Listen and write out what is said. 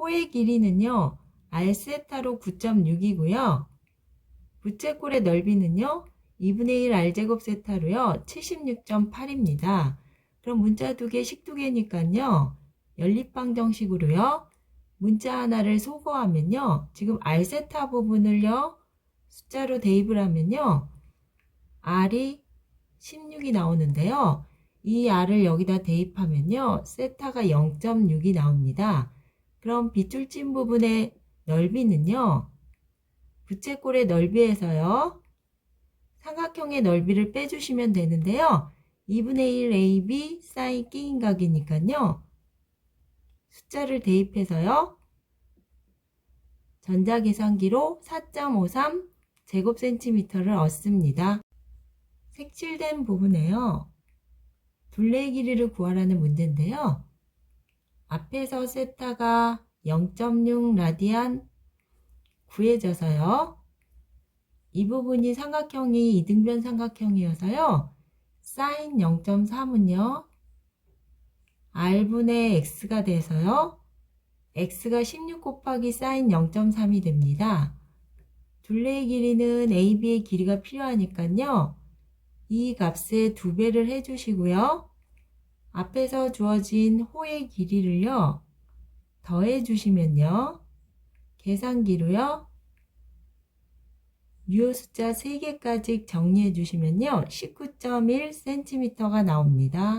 호의 길이는요, R세타로 9.6이고요. 부채꼴의 넓이는요, 2분의 1 R제곱 세타로요, 76.8입니다. 그럼 문자 두 개, 식 두 개니까요, 연립방 정식으로요, 문자 하나를 소거하면요, 지금 R세타 부분을요, 숫자로 대입을 하면요, R이 16이 나오는데요. 이 R을 여기다 대입하면요, 세타가 0.6이 나옵니다. 그럼 빗줄 찐 부분의 넓이는요, 부채꼴의 넓이에서요, 삼각형의 넓이를 빼주시면 되는데요. 2분의 1 AB 사인 끼인각이니까요. 숫자를 대입해서요. 전자계산기로 4.53 제곱센티미터를 얻습니다. 색칠된 부분에요. 둘레의 길이를 구하라는 문제인데요. 앞에서 세타가 0.6 라디안 구해져서요. 이 부분이 삼각형이 이등변 삼각형이어서요. 사인 0.3은요. r분의 x가 돼서요. x가 16 곱하기 사인 0.3이 됩니다. 둘레의 길이는 AB의 길이가 필요하니까요. 이 값의 두 배를 해주시고요. 앞에서 주어진 호의 길이를요. 더해 주시면요. 계산기로요. 유효 숫자 3개까지 정리해 주시면요. 19.1cm가 나옵니다.